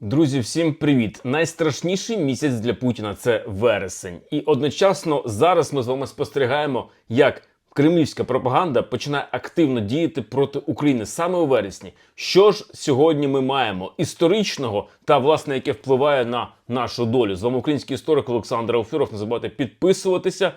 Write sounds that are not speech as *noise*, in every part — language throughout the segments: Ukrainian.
Друзі, всім привіт! Найстрашніший місяць для Путіна це вересень. І одночасно зараз ми з вами спостерігаємо, як кремлівська пропаганда починає активно діяти проти України саме у вересні. Що ж сьогодні ми маємо історичного та власне, яке впливає на нашу долю? З вами український історик Олександр Ауфіров. Не забувайте підписуватися,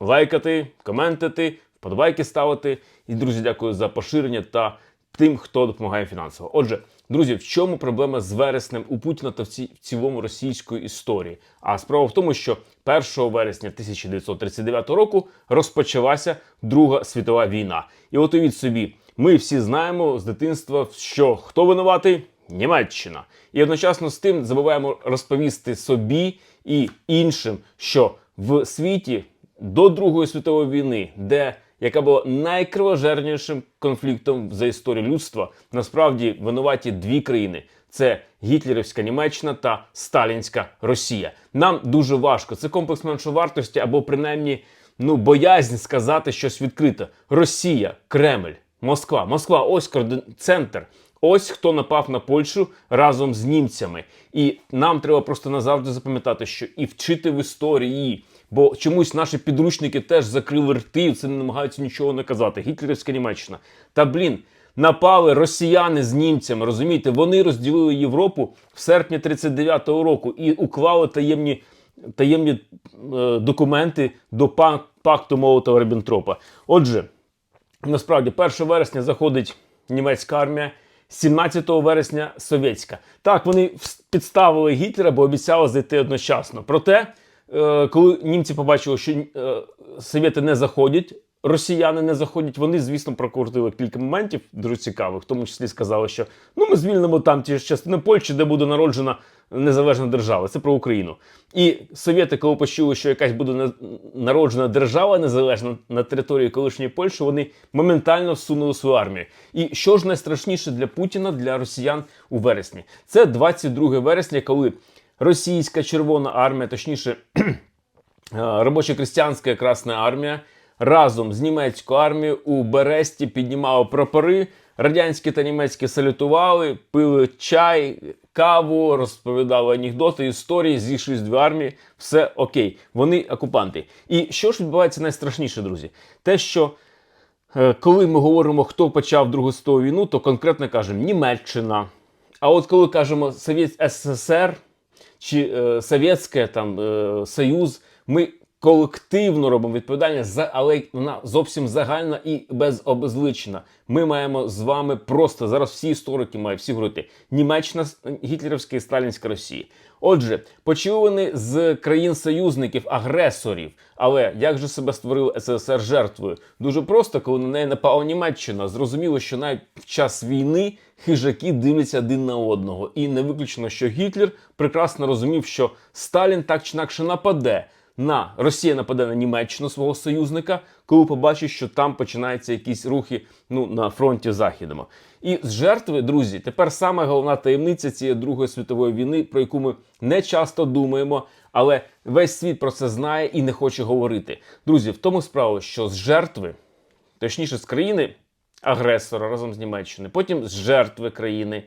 лайкати, коментити, вподобайки ставити. І друзі, дякую за поширення та тим, хто допомагає фінансово. Отже, друзі, в чому проблема з вереснем у Путіна та в, ці, в цілому російської історії? А справа в тому, що 1 вересня 1939 року розпочалася Друга світова війна. І от уявіть собі, ми всі знаємо з дитинства, що хто винуватий? Німеччина. І одночасно з тим забуваємо розповісти собі і іншим, що в світі до Другої світової війни, де яка була найкровожернішим конфліктом за історію людства, насправді винуваті дві країни: це гітлерівська Німеччина та Сталінська Росія. Нам дуже важко. Це комплекс меншовартості або принаймні ну боязнь сказати щось відкрито. Росія, Кремль, Москва. Москва, ось координ... центр. Ось хто напав на Польщу разом з німцями, і нам треба просто назавжди запам'ятати, що і вчити в історії, бо чомусь наші підручники теж закрили рти, це не намагаються нічого не казати. Гітлерівська Німеччина. Та блін, напали росіяни з німцями. Розумієте, вони розділили Європу в серпні 39-го року і уклали таємні таємні е, документи до пак- пакту молотова ріббентропа Отже, насправді 1 вересня заходить німецька армія. 17 вересня совєтська. Так, вони підставили Гітлера, бо обіцяли зайти одночасно. Проте, коли німці побачили, що е, совєти не заходять, росіяни не заходять, вони, звісно, прокрутили кілька моментів дуже цікавих, в тому числі сказали, що ну ми звільнимо там ті ж частини Польщі, де буде народжена незалежна держава. Це про Україну. І совєти, коли почули, що якась буде народжена держава незалежна на території колишньої Польщі, вони моментально всунули свою армію. І що ж найстрашніше для Путіна, для росіян у вересні? Це 22 вересня, коли російська Червона армія, точніше, *clears throat* е, робочо-крестьянська Красна армія разом з німецькою армією у Бересті піднімали прапори. Радянські та німецькі салютували, пили чай, каву, розповідали анекдоти, історії, зійшлись дві армії, все окей. Вони окупанти. І що ж відбувається найстрашніше, друзі? Те, що е, коли ми говоримо, хто почав Другу світову війну, то конкретно кажемо Німеччина. А от коли кажемо Совєт СССР чи е, Совєтське там е, Союз, ми колективно робимо відповідальність, але вона зовсім загальна і безобезлична. Ми маємо з вами просто зараз всі історики мають всі говорити Німеччина, Гітлерівська і Сталінська Росія. Отже, почали вони з країн-союзників, агресорів. Але як же себе створив СССР жертвою? Дуже просто, коли на неї напала Німеччина, зрозуміло, що навіть в час війни хижаки дивляться один на одного. І не виключено, що Гітлер прекрасно розумів, що Сталін так чи інакше нападе на Росія нападе на Німеччину свого союзника, коли побачить, що там починаються якісь рухи ну на фронті західному. І з жертви, друзі, тепер саме головна таємниця цієї Другої світової війни, про яку ми не часто думаємо, але весь світ про це знає і не хоче говорити. Друзі, в тому справа, що з жертви, точніше з країни агресора разом з Німеччиною, потім з жертви країни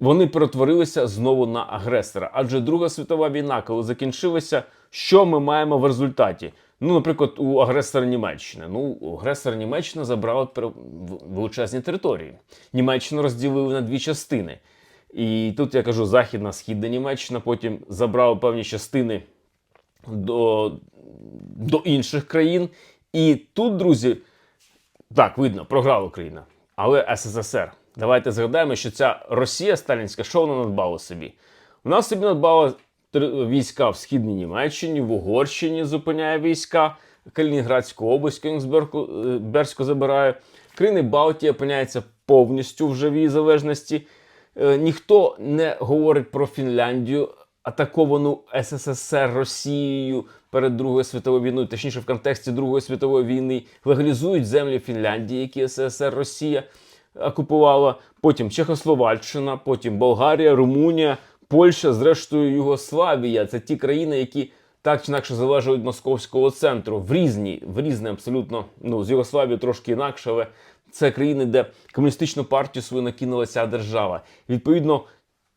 вони перетворилися знову на агресора. Адже Друга світова війна, коли закінчилася, що ми маємо в результаті? Ну, наприклад, у агресора Німеччини. Ну, у агресора Німеччина забрала величезні території. Німеччину розділили на дві частини. І тут я кажу західна, східна Німеччина, потім забрала певні частини до, до інших країн. І тут, друзі, так, видно, програла Україна. Але СССР. Давайте згадаємо, що ця Росія сталінська, що вона надбала собі? Вона собі надбала війська в східній Німеччині, в Угорщині зупиняє війська, Калінінградську область, Кенігсберку е, забирає. Країни Балтії опиняються повністю в живій залежності. Е, Ніхто не говорить про Фінляндію, атаковану СССР Росією перед Другою світовою війною, точніше в контексті Другої світової війни, легалізують землі Фінляндії, які СССР Росія окупувала. Потім Чехословаччина, потім Болгарія, Румунія, Польща, зрештою Югославія. Це ті країни, які так чи інакше залежать від московського центру. В різні, в різне абсолютно. Ну з Югославією трошки інакше, але це країни, де комуністичну партію свою накинула ця держава. Відповідно,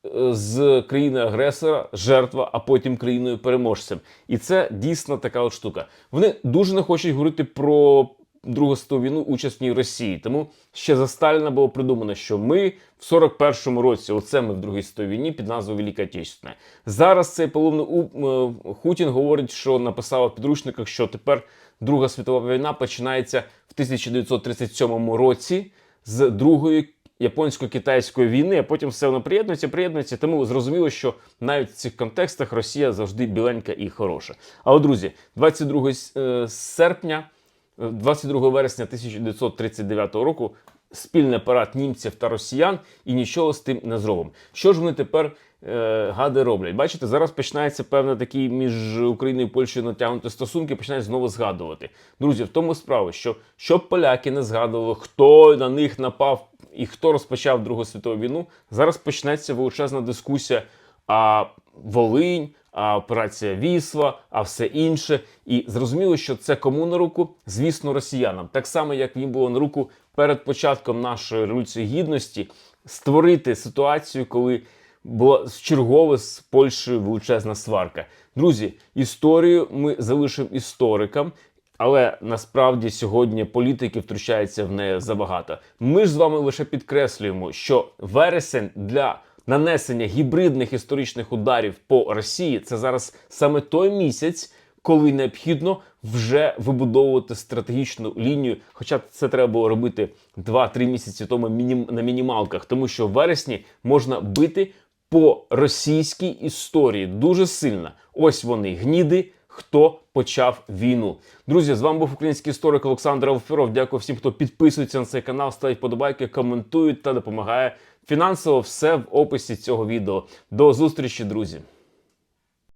е, з країни агресора, жертва, а потім країною переможцем. І це дійсно така от штука. Вони дуже не хочуть говорити про Другу світову війну участь в ній Росії. Тому ще за Сталіна було придумано, що ми в 41-му році, оце ми в Другій світовій війні під назвою Велика Отечественна. Зараз цей половний У- е, Хутін говорить, що написав в підручниках, що тепер Друга світова війна починається в 1937 році з другої японсько-китайської війни, а потім все воно приєднується, приєднується. Тому зрозуміло, що навіть в цих контекстах Росія завжди біленька і хороша. Але друзі, 22 с- е, серпня. 22 вересня 1939 року спільний парад німців та росіян і нічого з тим не зробимо. Що ж вони тепер е, гади роблять? Бачите, зараз починається певно такий між Україною і Польщею натягнути стосунки, починають знову згадувати. Друзі, в тому справа, що щоб поляки не згадували, хто на них напав і хто розпочав Другу світову війну, зараз почнеться величезна дискусія. А Волинь, а операція Вісла, а все інше. І зрозуміло, що це кому на руку? Звісно, росіянам. Так само, як їм було на руку перед початком нашої революції гідності, створити ситуацію, коли була чергове з Польщею величезна сварка. Друзі, історію ми залишимо історикам. Але насправді сьогодні політики втручаються в неї забагато. Ми ж з вами лише підкреслюємо, що вересень для нанесення гібридних історичних ударів по Росії це зараз саме той місяць, коли необхідно вже вибудовувати стратегічну лінію. Хоча це треба було робити 2-3 місяці тому на мінімалках, тому що в вересні можна бити по російській історії дуже сильно. Ось вони гніди. Хто почав війну? Друзі, з вами був український історик Олександр Алферов. Дякую всім, хто підписується на цей канал, ставить подобайки, коментує та допомагає фінансово. Все в описі цього відео. До зустрічі, друзі.